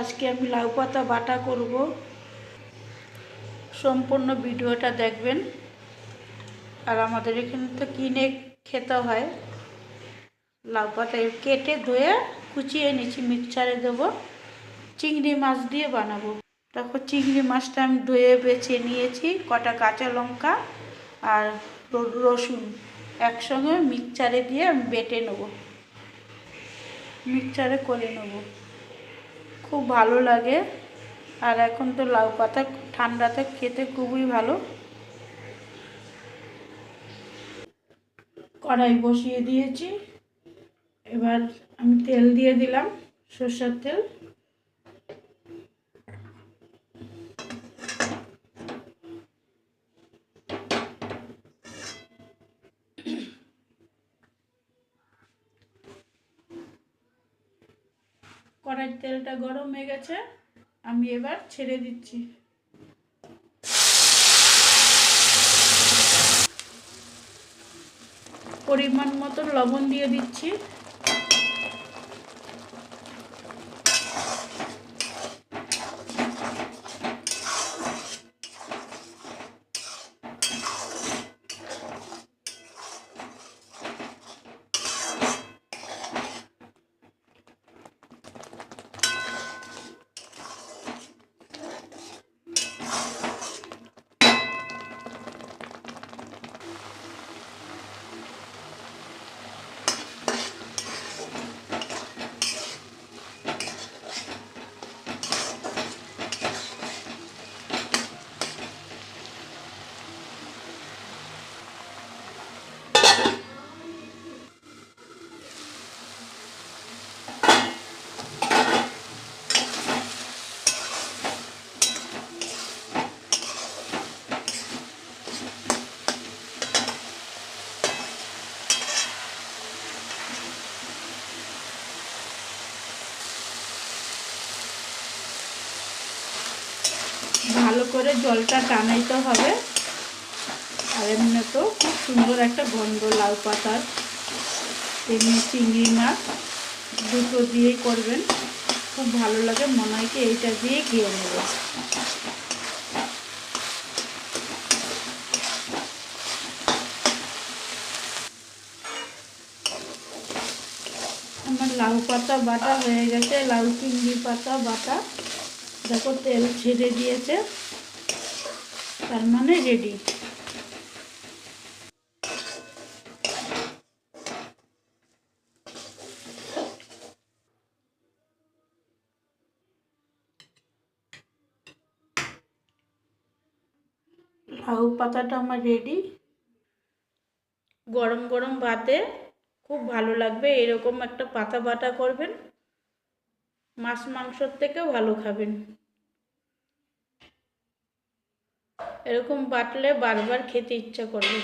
আজকে আমি লাউ পাতা বাটা করব। সম্পূর্ণ ভিডিওটা দেখবেন। আর আমাদের এখানে তো কিনে খেতে হয়। লাউ পাতা কেটে ধুয়ে কুচিয়ে নিচ্ছি মিক্সচারে দেবো। চিংড়ি মাছ দিয়ে বানাবো। তারপর চিংড়ি মাছটা আমি ধুয়ে বেছে নিয়েছি কটা কাঁচা লঙ্কা আর রসুন। একসঙ্গে মিক্সচারে দিয়ে আমি বেটে নেব। মিক্সচারে করে নেব। খুব ভালো লাগে। আর এখন তো লাউ পাতা ঠান্ডাতে খেতে খুবই ভালো। কড়াই বসিয়ে দিয়েছি। এবার আমি তেল দিয়ে দিলাম, সর্ষের তেল। কড়াইয়ের তেলটা গরম হয়ে গেছে আমি এবার ছেড়ে দিচ্ছি। পরিমাণ মতো লবণ দিয়ে দিচ্ছি। ভালো করে জলটা টানাইতে হবে। আর এমনি তো খুব সুন্দর একটা গন্ধ লাউ পাতার। তেমনি চিংড়ি মাছ দুটো দিয়েই করবেন। খুব ভালো লাগে মনে হয় কি এইটা দিয়ে গিয়ে নেব আমার লাউ পাতা বাটা হয়ে গেছে, লাউ চিংড়ি পাতা বাটা। দেখো তেল ছেড়ে দিয়েছে। তার মানে রেডি লাউ পাতাটা আমার রেডি গরম গরম ভাতে খুব ভালো লাগবে, এরকম একটা পাতা বাটা করবেন। মাছ মাংসর থেকেও ভালো খাবেন। এরকম বাটলে বারবার খেতে ইচ্ছা করবে।